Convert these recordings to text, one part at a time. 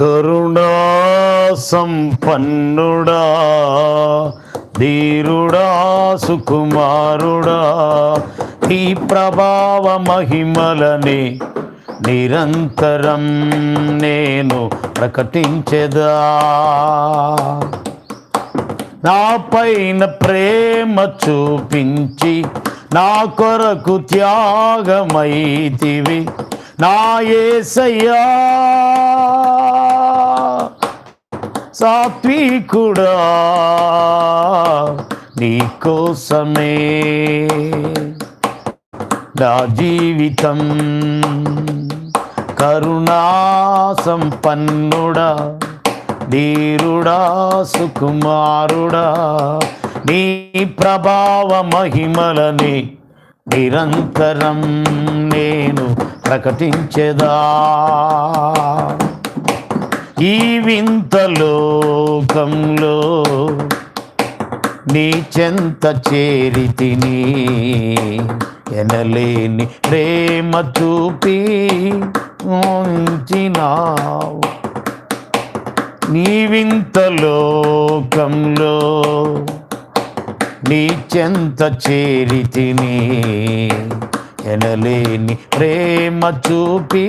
కరుణా సంపన్నుడా ధీరుడా సుకుమారుడా. ఈ ప్రభావ మహిమలని నిరంతరం నేను ప్రకటించెదా. నా పైన ప్రేమ చూపించి నా కొరకు త్యాగమైతివి నా ఏసయ్యా. సాత్వికుడా నీకోసమే నా జీవితం కరుణా సంపన్నుడా ధీరుడా సుకుమారుడా. నీ ప్రభావ మహిమలని నిరంతరం నేను ప్రకటించెదా. ఈ వింత లోకంలో నీ చెంత చేరితిని ఎనలేని ప్రేమ చూపి ఉంచినావు. నీ వింత లోకంలో నీ చెంత చేరితిని ఎనలేని ప్రేమ చూపి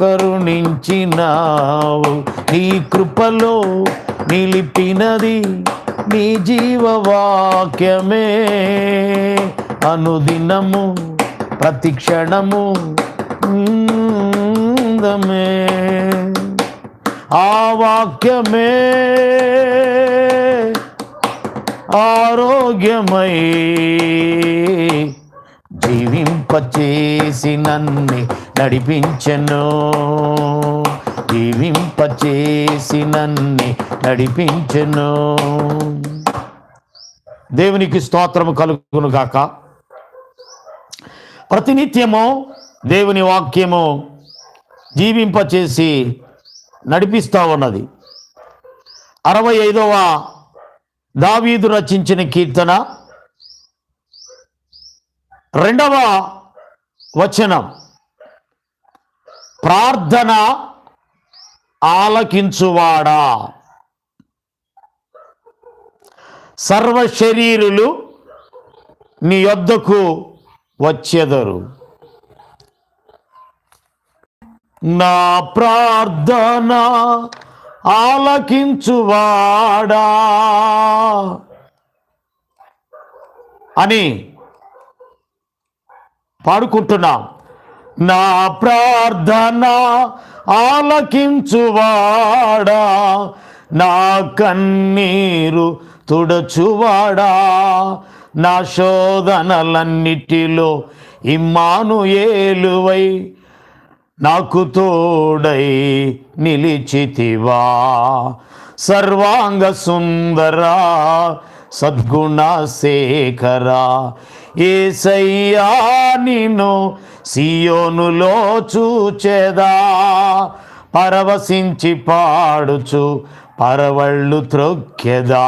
కరుణించినావు. నీ కృపలో నిలిపినది నీ జీవవాక్యమే. అనుదినము ప్రతిక్షణము ఆ వాక్యమే ఆరోగ్యమై జీవింపచేసి నన్ను నడిపించను. జీవింపచేసి నన్ను నడిపించను. దేవునికి స్తోత్రము కలుగును గాక. ప్రతినిత్యము దేవుని వాక్యము జీవింపచేసి నడిపిస్తూ ఉన్నది. అరవై ఐదవ దావీదు రచించిన కీర్తన రెండవ వచనం. ప్రార్థన ఆలకించువాడా? సర్వ శరీరులు నీ యొద్దకు వచ్చెదరు. నా ప్రార్థన ఆలకించువాడా? అని పాడుకుంటున్నాం. నా ప్రార్థన ఆలకించువాడా నా కన్నీరు తుడచువాడా నా శోధనలన్నిటిలో ఇమ్మాను ఏలువై నాకు తోడై నిలిచితివా. సర్వాంగ సుందరా సద్గుణ శేఖరా ఏసయ్యా నిన్ను సియోనులో చూచెదా పరవశించి పాడుచు పరవళ్ళు త్రొక్కెదా.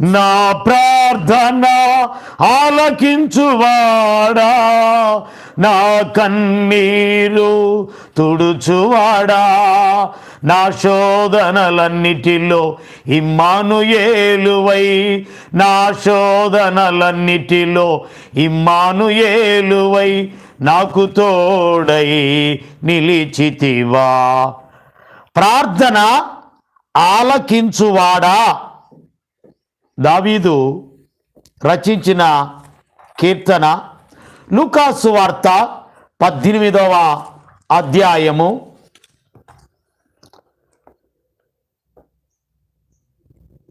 నా ప్రార్థన ఆలకించువాడా నా కన్నీరు తుడుచువాడా? నా శోధనలన్నిటిలో ఇమ్మానుయేలువై నా శోధనలన్నిటిలో ఇమ్మానుయేలువై నాకు తోడై నిలిచితివా. ప్రార్థన ఆలకించువాడా? దావీదు రచించిన కీర్తన లూకాసు వార్త పద్దెనిమిదవ అధ్యాయము.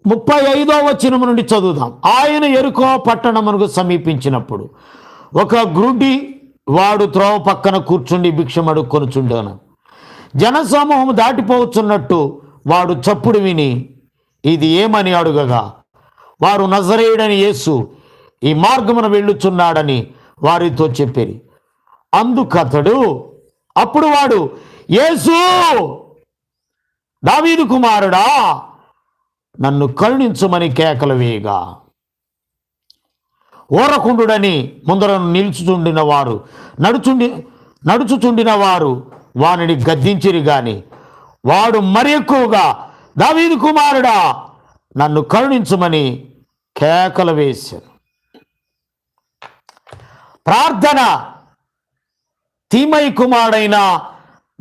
ముప్పై ఐదో వచనము నుండి చదువుదాం. ఆయన ఎరుకో పట్టణమునకు సమీపించినప్పుడు ఒక గ్రుడి వాడు త్రోవ పక్కన కూర్చుండి భిక్షం అడుక్కొనుచుండాను జనసమూహం దాటిపోవచ్చున్నట్టు వాడు చప్పుడు విని ఇది ఏమని అడుగగా? వారు నజరేయుడని యేసు ఈ మార్గమున వెళ్ళుచున్నాడని వారితో చెప్పేది. అందుకతడు అప్పుడు వాడు యేసు దావీదు కుమారుడా నన్ను కరుణించుమని కేకలు వేయగా. ఓరకుండుడని ముందర నిలుచుచుండిన వారు నడుచుండి నడుచుచుండిన వారు వానిని గద్దించిరి గాని వాడు మరి ఎక్కువగా దావీదు కుమారుడా నన్ను కరుణించమని కేకలు వేశారు. ప్రార్థన. తీమై కుమారుడైన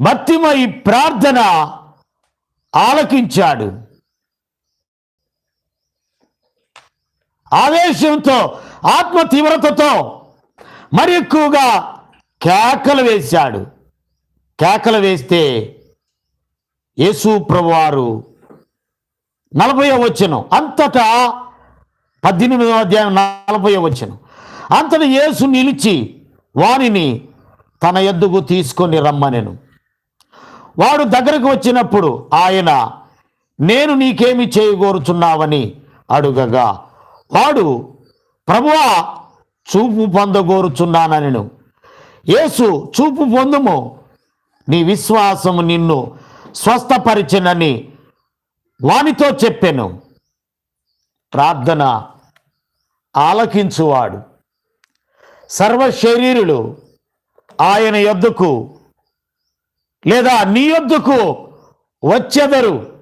భక్తిమై ప్రార్థన ఆలకించాడు. ఆవేశంతో ఆత్మ తీవ్రతతో మరి ఎక్కువగా కేకలు వేశాడు. కేకలు వేస్తే యేసు ప్రభువారు నలభై వచ్చను అంతటా పద్దెనిమిదవ అధ్యాయం నలభై వచ్చను అంతటి యేసు నిలిచి వారిని తన ఎద్దుకు తీసుకొని రమ్మనెను. వాడు దగ్గరకు వచ్చినప్పుడు ఆయన నేను నీకేమి చేయగోరుచున్నావని అడుగగా వాడు ప్రభువా చూపు పొందగోరుచున్నానను యేసు చూపు పొందుము. నీ విశ్వాసము నిన్ను స్వస్థపరిచినని వానితో చెప్పెను. ప్రార్థన ఆలకించువాడు. సర్వ శరీరులు ఆయన యొద్దకు లేదా నీ యొద్దకు వచ్చెదరు.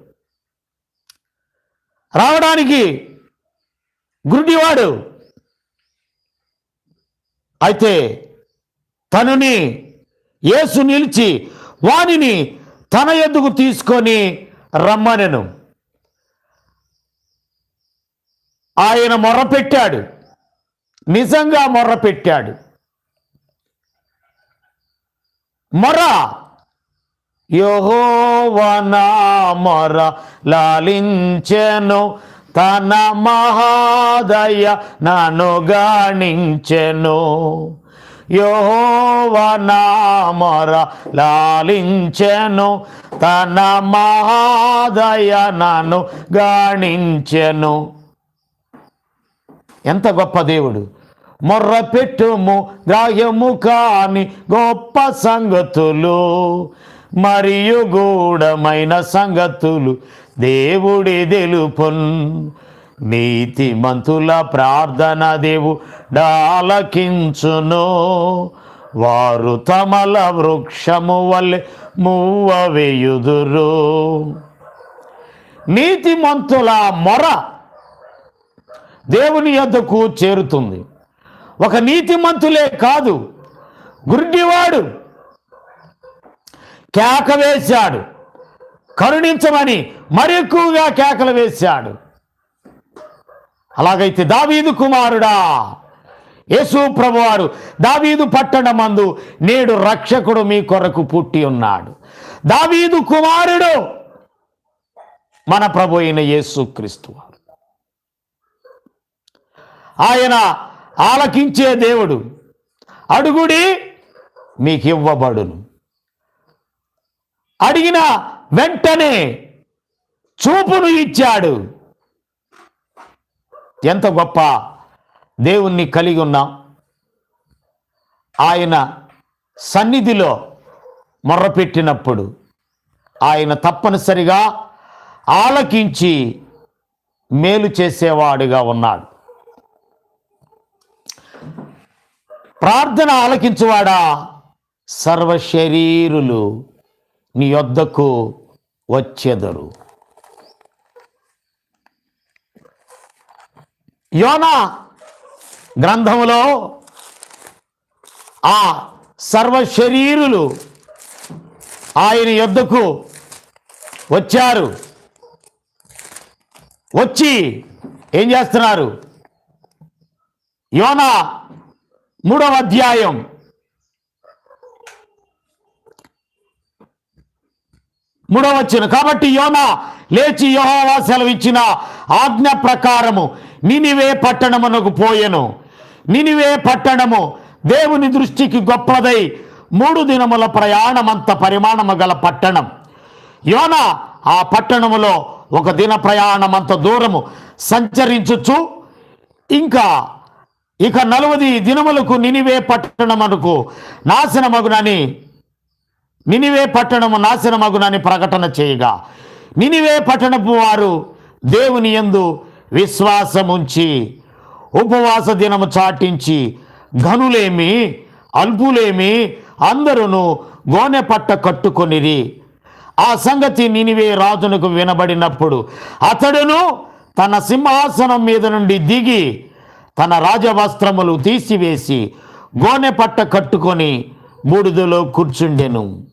రావడానికి గురుడివాడు. అయితే తనుని యేసు నిలిచి వానిని తన ఎద్దుకు తీసుకొని రమ్మనెను. ఆయన మొరపెట్టాడు. నిజంగా మొర్రపెట్టాడు మొర యహోవనా మొర లాలించెను తన మహాదయ నను గాణించెను. యహోవనా మొర లాలించెను తన మహాదయ నను గాణించెను. ఎంత గొప్ప దేవుడు! మొర్ర పెట్టుము గ్రాహ్యము కాని గొప్ప సంగతులు మరియు గూఢమైన సంగతులు దేవుడి తెలుపున్. నీతిమంతుల ప్రార్థన దేవు డాలకించును. వారు తమల వృక్షము వల్లే మువ్వ వేయుదురు. నీతిమంతుల మొర దేవుని యొద్దకు చేరుతుంది. ఒక నీతిమంతులే కాదు గురుడివాడు. కేక వేశాడు కరుణించమని మరెక్కువగా కేకలు వేశాడు. అలాగైతే దావీదు కుమారుడా యేసు ప్రభువారు దావీదు పట్టణమందు నేడు రక్షకుడు మీ కొరకు పుట్టి ఉన్నాడు. దావీదు కుమారుడు మన ప్రభు అయిన యేసు క్రీస్తు ఆయన ఆలకించే దేవుడు అడుగుడి మీకు ఇవ్వబడును అడిగిన వెంటనే చూపును ఇచ్చాడు. ఎంత గొప్ప దేవుణ్ణి కలిగి ఉన్నాం. ఆయన సన్నిధిలో మొర్రపెట్టినప్పుడు ఆయన తప్పనిసరిగా ఆలకించి మేలు చేసేవాడుగా ఉన్నాడు. ప్రార్థన ఆలకించువాడా? సర్వ శరీరులు నీ యొద్దకు వచ్చెదరు. యోనా గ్రంథములో ఆ సర్వ శరీరులు ఆయన యొద్దకు వచ్చారు. వచ్చి ఏం చేస్తున్నారు? యోనా మూడవ అధ్యాయం. మూడవ వచ్చిన కాబట్టి యోనా లేచి యెహోవా సెలవిచ్చిన ఆజ్ఞ ప్రకారము నినివే పట్టణమునకు పోయెను. నినివే పట్టణము దేవుని దృష్టికి గొప్పదై మూడు దినముల ప్రయాణమంత పరిమాణము గల పట్టణం. యోన ఆ పట్టణములో ఒక దిన ప్రయాణమంత దూరము సంచరించుచు ఇంకా ఇక నలువది దినములకు నినివే పట్టణమునకు నాశనమగునని నినివే పట్టణము నాశనమగునని ప్రకటన చేయగా. నినివే పట్టణపు వారు దేవుని యందు విశ్వాసముంచి ఉపవాస దినము చాటించి ఘనులేమి అల్పులేమి అందరూ గోనె పట్ట కట్టుకొనిరి. ఆ సంగతి నినివే రాజునకు వినబడినప్పుడు అతడును తన సింహాసనం మీద నుండి దిగి తన రాజవస్త్రములు తీసివేసి గోనె పట్ట కట్టుకొని బూడిదలో కూర్చుండెను.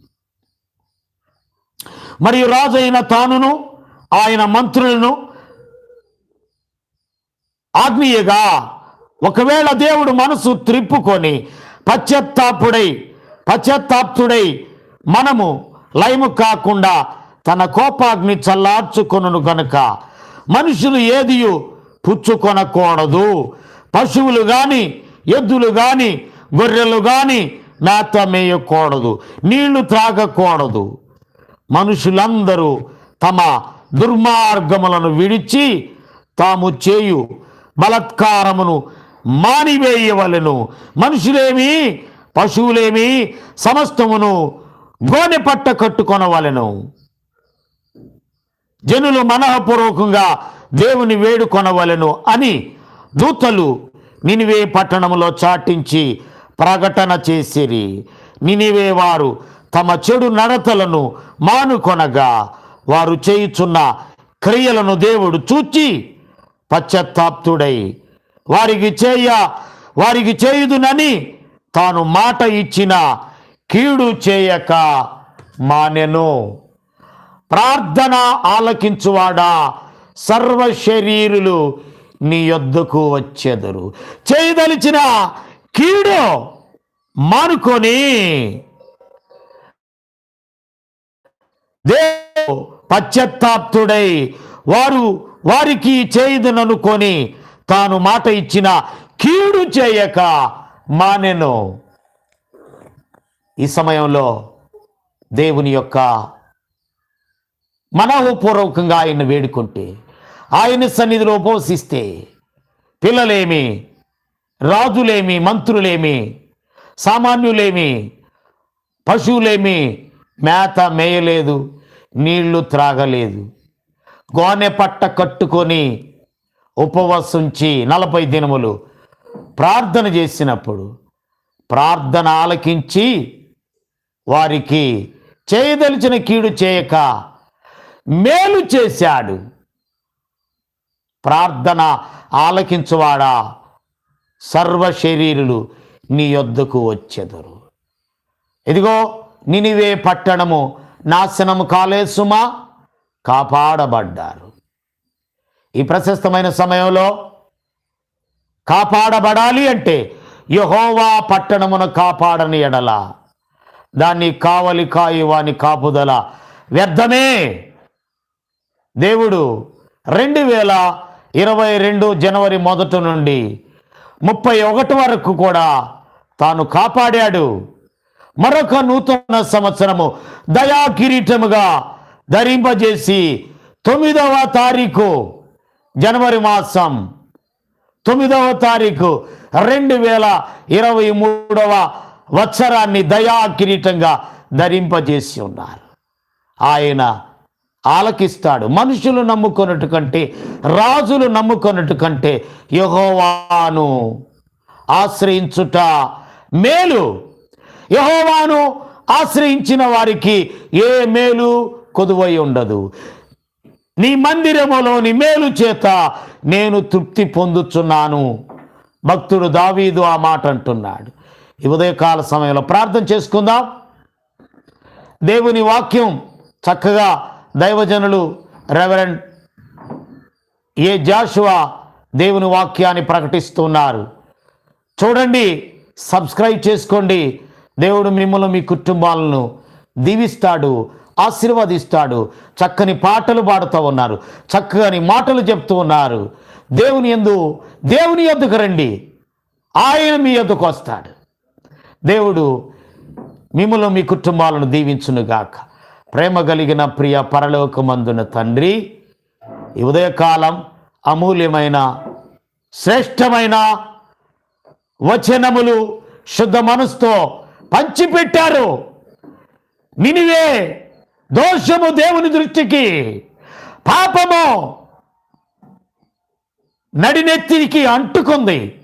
మరియు రాజు అయిన తానును ఆయన మంత్రులను ఆత్మీయగా ఒకవేళ దేవుడు మనసు త్రిప్పుకొని పశ్చత్తాపుడై పశ్చత్తాప్తుడై మనము లయము కాకుండా తన కోపాగ్ని చల్లార్చుకొనును గనుక మనుషులు ఏదియు పుచ్చుకొనకూడదు. పశువులు కానీ ఎద్దులు కానీ గొర్రెలు కానీ మేత మేయకూడదు నీళ్ళు త్రాగకూడదు. మనుషులందరూ తమ దుర్మార్గములను విడిచి తాము చేయు బలత్కారమును మానివేయవలెను. మనుషులేమి పశువులేమి సమస్తమును గోనె పట్ట కట్టుకొనవలెను. జనులు మనఃపూర్వకంగా దేవుని వేడుకొనవలెను అని దూతలు నినివే పట్టణములో చాటించి ప్రకటన చేసిరి. నినివే వారు తమ చెడు నడతలను మానుకొనగా వారు చేయుచున్న క్రియలను దేవుడు చూచి పశ్చత్తాప్తుడై వారికి చేయ వారికి చేయుదునని తాను మాట ఇచ్చిన కీడు చేయక మానెను. ప్రార్థన ఆలకించువాడా? సర్వ శరీరులు నీ యొద్దకు వచ్చేదరు. చేయదలిచిన కీడు మానుకొని దేవు పశ్చత్తాప్తుడై వారు వారికి చేయదననుకొని తాను మాట ఇచ్చిన కీడు చేయక మానెను. ఈ సమయంలో దేవుని యొక్క మనోపూర్వకంగా ఆయన వేడుకుంటే ఆయన సన్నిధిలో ఉపవసిస్తే పిల్లలేమి రాజులేమి మంత్రులేమి సామాన్యులేమి పశువులేమి మేత మేయలేదు నీళ్ళు త్రాగలేదు. గోనె పట్ట కట్టుకొని ఉపవసించి నలభై దినములు ప్రార్థన చేసినప్పుడు ప్రార్థన ఆలకించి వారికి చేయదలిచిన కీడు చేయక మేలు చేశాడు. ప్రార్థన ఆలకించువాడా? సర్వ శరీరులు నీ యొద్దకు వచ్చెదరు. ఇదిగో నినివే పట్టణము నాశనము కాలేసుమా కాపాడబడ్డారు. ఈ ప్రశస్తమైన సమయంలో కాపాడబడాలి అంటే యహోవా పట్టణమును కాపాడని ఎడల దాన్ని కావలి కాయి వాని కాపుదల వ్యర్థమే. దేవుడు రెండు వేల ఇరవై రెండు జనవరి మొదటి నుండి ముప్పై ఒకటి వరకు కూడా తాను కాపాడాడు. మరొక నూతన సంవత్సరము దయా కిరీటముగా ధరింపజేసి తొమ్మిదవ తారీఖు జనవరి మాసం తొమ్మిదవ తారీఖు రెండు వేల ఇరవై మూడవ వత్సరాన్ని దయా కిరీటంగా ధరింపజేసి ఉన్నారు. ఆయన ఆలకిస్తాడు. మనుషులు నమ్ముకొనట్టు కంటే రాజులు నమ్ముకొనట్టు కంటే యహోవాను ఆశ్రయించుట మేలు. యహోవాను ఆశ్రయించిన వారికి ఏ మేలు? కొదువై ఉండదు. నీ మందిరములోని మేలు చేత నేను తృప్తి పొందుచున్నాను. భక్తుడు దావీదు ఆ మాట అంటున్నాడు. ఈ ఉదయకాల సమయంలో ప్రార్థన చేసుకుందాం. దేవుని వాక్యం చక్కగా దైవజనులు రెవరెండ్ ఏ జాషువా దేవుని వాక్యాన్ని ప్రకటిస్తున్నారు. చూడండి సబ్స్క్రైబ్ చేసుకోండి. దేవుడు మిమ్మల్ని మీ కుటుంబాలను దీవిస్తాడు ఆశీర్వదిస్తాడు. చక్కని పాటలు పాడుతూ ఉన్నారు. చక్కని మాటలు చెప్తూ ఉన్నారు. దేవుని ఎందు దేవుని ఎద్దుకు రండి. ఆయన మీ ఎద్దుకు వస్తాడు. దేవుడు మిమ్మల్ని మీ కుటుంబాలను దీవించునుగాక. ప్రేమ కలిగిన ప్రియ పరలోకమందున తండ్రి ఈ ఉదయకాలం అమూల్యమైన శ్రేష్టమైన వచనములు శుద్ధ మనసుతో పంచిపెట్టారు. నినివే దోషము దేవుని దృష్టికి పాపము నడినెత్తికి అంటుకుంది.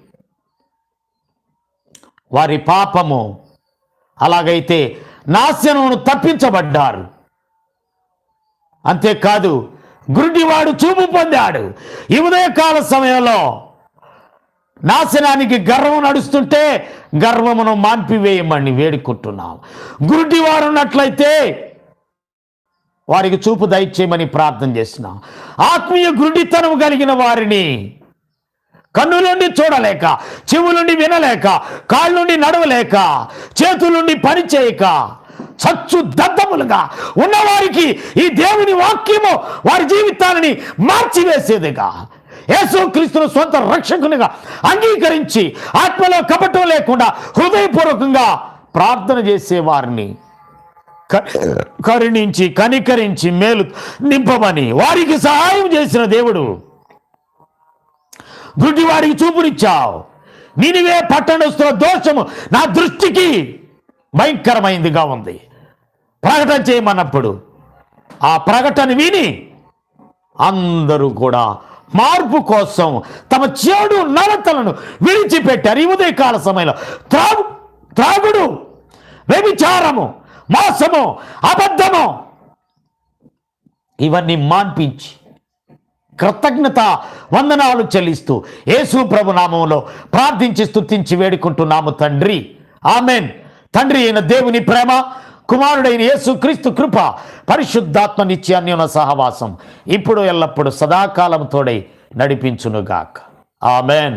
వారి పాపము అలాగైతే నాశనమును తప్పించబడ్డారు. అంతేకాదు గురుడివాడు చూపు పొందాడు. ఈ ఉదయకాల సమయంలో నాశనానికి గర్వం నడుస్తుంటే గర్వమును మాన్పివేయమని వేడుకుంటున్నాం. గురుడివారు ఉన్నట్లయితే వారికి చూపు దయచేయమని ప్రార్థన చేస్తున్నాం. ఆత్మీయ గురుడితనం కలిగిన వారిని కన్నులుండి చూడలేక చెవులుండి వినలేక కాళ్ళుండి నడవలేక చేతులుండి పని చేయక చచ్చు దద్దములుగా ఉన్నవారికి ఈ దేవుని వాక్యము వారి జీవితాలని మార్చివేసేదిగా. యేసుక్రీస్తును సొంత రక్షకునిగా అంగీకరించి ఆత్మలో కపటం లేకుండా హృదయపూర్వకంగా ప్రార్థన చేసే వారిని క- కరుణించి కనికరించి మేలు నింపమని వారికి సహాయం చేసిన దేవుడు. గుడ్డి వారికి చూపునిచ్చావు. నినివే పట్టణస్తున్న దోషము నా దృష్టికి భయంకరమైందిగా ఉంది. ప్రకటన చేయమన్నప్పుడు ఆ ప్రకటన విని అందరూ కూడా మార్పు కోసం తమ చెడు నరతలను విడిచిపెట్టారు. ఈ ఉదయకాల సమయంలో త్రాగు త్రాగుడు వ్యభిచారము మోసము అబద్ధము ఇవన్నీ మాన్పించి కృతజ్ఞత వందనాలు చెల్లిస్తూ యేసు ప్రభు నామంలో ప్రార్థించి స్థుతించి వేడుకుంటున్నాము తండ్రి. ఆమెన్. తండ్రి అయిన దేవుని ప్రేమ కుమారుడైన యేసు క్రీస్తు కృప పరిశుద్ధాత్మ నిత్యాన్యున సహవాసం ఇప్పుడు ఎల్లప్పుడు సదాకాలం తోడై నడిపించునుగాక. ఆమెన్.